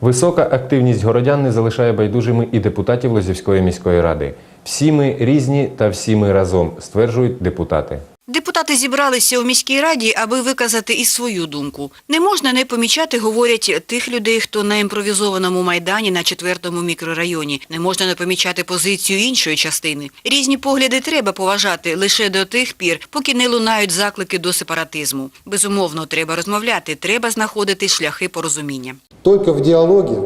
Висока активність городян не залишає байдужими і депутатів Лозівської міської ради. Всі ми різні та всі ми разом, стверджують депутати. Депутати зібралися у міській раді, аби виказати і свою думку. Не можна не помічати, говорять, тих людей, хто на імпровізованому майдані на четвертому мікрорайоні. Не можна не помічати позицію іншої частини. Різні погляди треба поважати лише до тих пір, поки не лунають заклики до сепаратизму. Безумовно, треба розмовляти, треба знаходити шляхи порозуміння. Только в диалоге,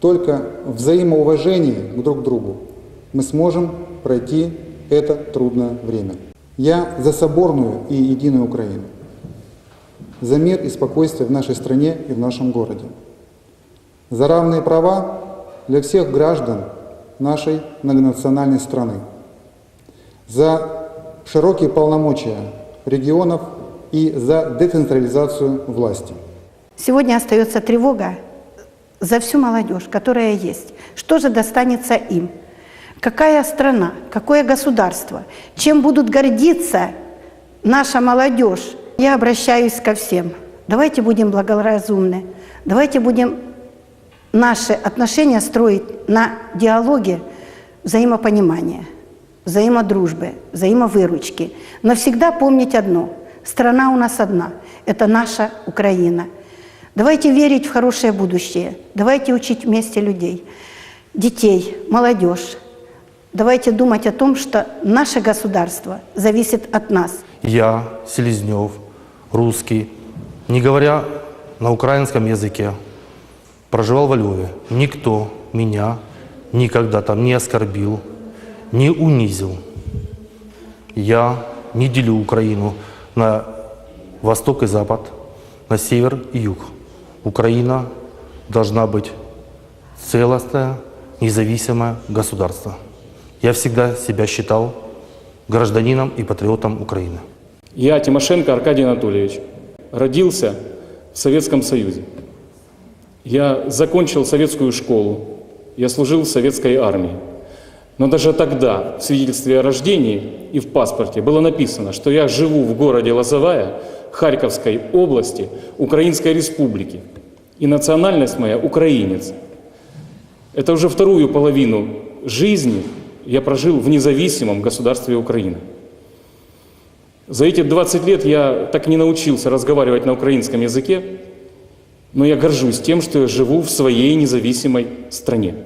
только в взаимоуважении друг к другу мы сможем пройти это трудное время. Я за соборную и единую Украину, за мир и спокойствие в нашей стране и в нашем городе, за равные права для всех граждан нашей многонациональной страны, за широкие полномочия регионов и за децентрализацию власти. Сегодня остается тревога за всю молодежь, которая есть. Что же достанется им? Какая страна, какое государство? Чем будут гордиться наша молодежь? Я обращаюсь ко всем. Давайте будем благоразумны. Давайте будем наши отношения строить на диалоге взаимопонимания, взаимодружбы, взаимовыручки. Но всегда помнить одно. Страна у нас одна. Это наша Украина. Давайте верить в хорошее будущее. Давайте учить вместе людей, детей, молодежь. Давайте думать о том, что наше государство зависит от нас. Я, Селезнев, русский, не говоря на украинском языке, проживал во Львове. Никто меня никогда там не оскорбил, не унизил. Я не делю Украину на восток и запад, на север и юг. Украина должна быть целостное, независимое государство. Я всегда себя считал гражданином и патриотом Украины. Я, Тимошенко Аркадий Анатольевич, родился в Советском Союзе. Я закончил советскую школу, я служил в советской армии. Но даже тогда в свидетельстве о рождении и в паспорте было написано, что я живу в городе Лозовая Харьковской области Украинской Республики. И национальность моя украинец. Это уже вторую половину жизни я прожил в независимом государстве Украина. За эти 20 лет я так не научился разговаривать на украинском языке, но я горжусь тем, что я живу в своей независимой стране.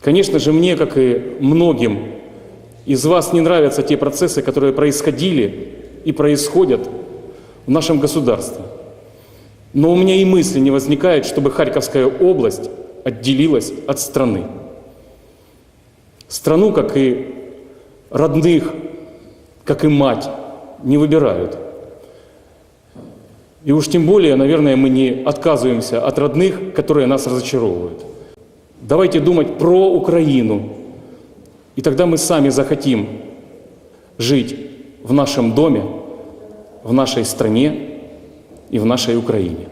Конечно же, мне, как и многим из вас, не нравятся те процессы, которые происходили и происходят в нашем государстве. Но у меня и мысли не возникает, чтобы Харьковская область отделилась от страны. Страну, как и родных, как и мать, не выбирают. И уж тем более, наверное, мы не отказываемся от родных, которые нас разочаровывают. Давайте думать про Украину, и тогда мы сами захотим жить в нашем доме, в нашей стране и в нашей Украине.